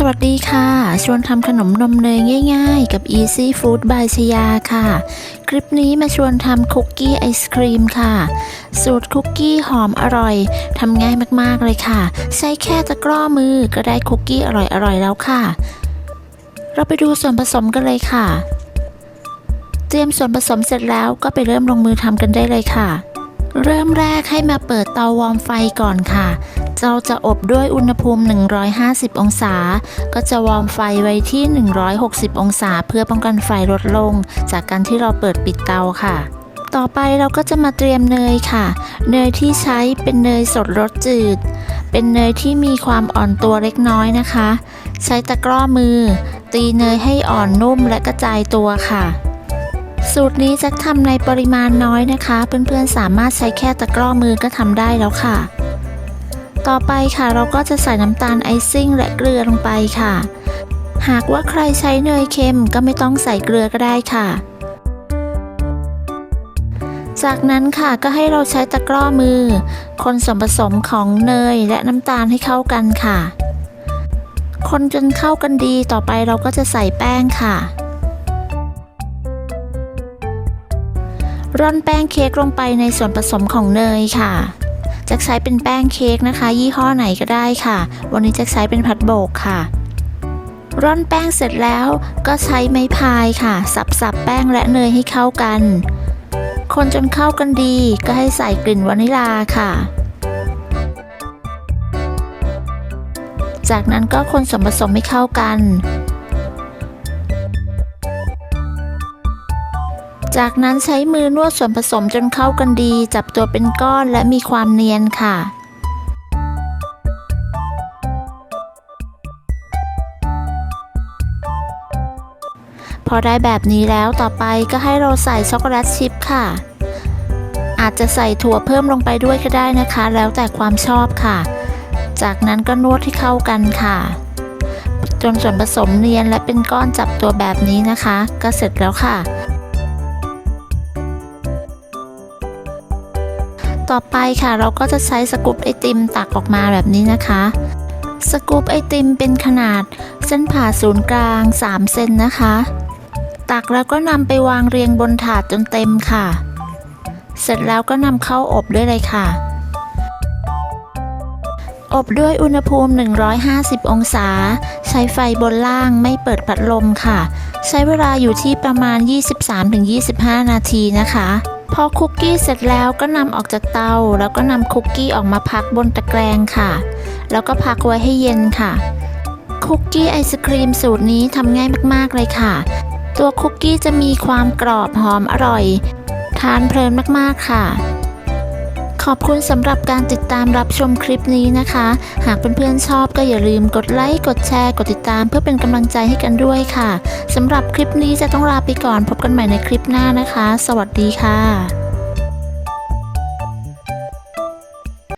สวัสดีค่ะ ชวนทำขนมนมเนยง่ายๆ กับ Easy Food by ชยาค่ะ คลิปนี้มาชวนทำคุกกี้ไอศครีมค่ะ สูตรคุกกี้หอมอร่อยทำง่ายมากๆเลยค่ะ ใช้แค่ตะกร้อมือก็ได้คุกกี้อร่อยๆแล้วค่ะ เราไปดูส่วนผสมกันเลยค่ะ เตรียมส่วนผสมเสร็จแล้วก็ไปเริ่มลงมือทำกันได้เลยค่ะ เริ่มแรกให้มาเปิดเตาวอร์มไฟก่อนค่ะ เราจะอบด้วยอุณหภูมิ 150 องศา ก็จะวอร์มไฟไว้ที่ 160 องศา เพื่อป้องกันไฟลดลง จากการที่เราเปิดปิดเตาค่ะ ต่อไปเราก็จะมาเตรียมเนยค่ะ เนยที่ใช้เป็นเนยสดรสจืด เป็นเนยที่มีความอ่อนตัวเล็กน้อยนะคะ ใช้ตะกร้อมือ ตีเนยให้อ่อนนุ่มและกระจายตัวค่ะสูตรนี้จะทำในปริมาณน้อยนะคะ เพื่อนๆสามารถใช้แค่ตะกร้อมือก็ทำได้แล้วค่ะ ต่อไปค่ะเราก็จะใส่น้ำตาลไอซิ่งและเกลือลงไปค่ะ หากว่าใครใช้เนยเค็มก็ไม่ต้องใส่เกลือก็ได้ค่ะ จากนั้นค่ะก็ให้เราใช้ตะกร้อมือ คนส่วนผสมของเนยและน้ำตาลให้เข้ากันค่ะ คนจนเข้ากันดีต่อไปเราก็จะใส่แป้งค่ะร่อนแป้งเค้กลงไปในส่วนผสมของเนยค่ะ จะใช้เป็นแป้งเค้กนะคะ ยี่ห้อไหนก็ได้ค่ะ วันนี้จะใช้เป็นพัดโบกค่ะ ร่อนแป้งเสร็จแล้วก็ใช้ไม้พายค่ะ สับๆแป้งและเนยให้เข้ากัน คนจนเข้ากันดีก็ให้ใส่กลิ่นวานิลาค่ะ จากนั้นก็คนส่วนผสมให้เข้ากัน จากนั้นใช้มือนวดส่วนผสมจนเข้ากันดี จับตัวเป็นก้อนและมีความเนียนค่ะพอได้แบบนี้แล้วต่อไปก็ให้เราใส่ช็อกโกแลตชิพค่ะ อาจจะใส่ถั่วเพิ่มลงไปด้วยก็ได้นะคะ แล้วแต่ความชอบค่ะ จากนั้นก็นวดให้เข้ากันค่ะ จนส่วนผสมเนียนและเป็นก้อนจับตัวแบบนี้นะคะ ก็เสร็จแล้วค่ะ ต่อไปค่ะเราก็จะใช้สกูปไอติมตักออกมาแบบนี้นะคะ สกูปไอติมเป็นขนาดเส้นผ่าศูนย์กลาง 3 เซนนะคะ ตักแล้วก็นำไปวางเรียงบนถาดจนเต็มค่ะ เสร็จแล้วก็นำเข้าอบด้วยเลยค่ะ อบด้วยอุณหภูมิ 150 องศา ใช้ไฟบนล่างไม่เปิดพัดลมค่ะ ใช้เวลาอยู่ที่ประมาณ 23-25 นาทีนะคะ พอคุกกี้เสร็จแล้วก็นำออกจากเตา แล้วก็นำคุกกี้ออกมาพักบนตะแกรงค่ะ แล้วก็พักไว้ให้เย็นค่ะ คุกกี้ไอศครีมสูตรนี้ทำง่ายมากๆเลยค่ะ ตัวคุกกี้จะมีความกรอบหอมอร่อย ทานเพลินมากๆค่ะ ขอบคุณสำหรับการติดตามรับชมคลิปนี้นะคะ หากเพื่อนๆชอบก็อย่าลืมกดไลค์กดแชร์ กดติดตามเพื่อเป็นกำลังใจให้กันด้วยค่ะสำหรับคลิปนี้จะต้องลาไปก่อนพบกันใหม่ในคลิปหน้านะคะ สวัสดีค่ะ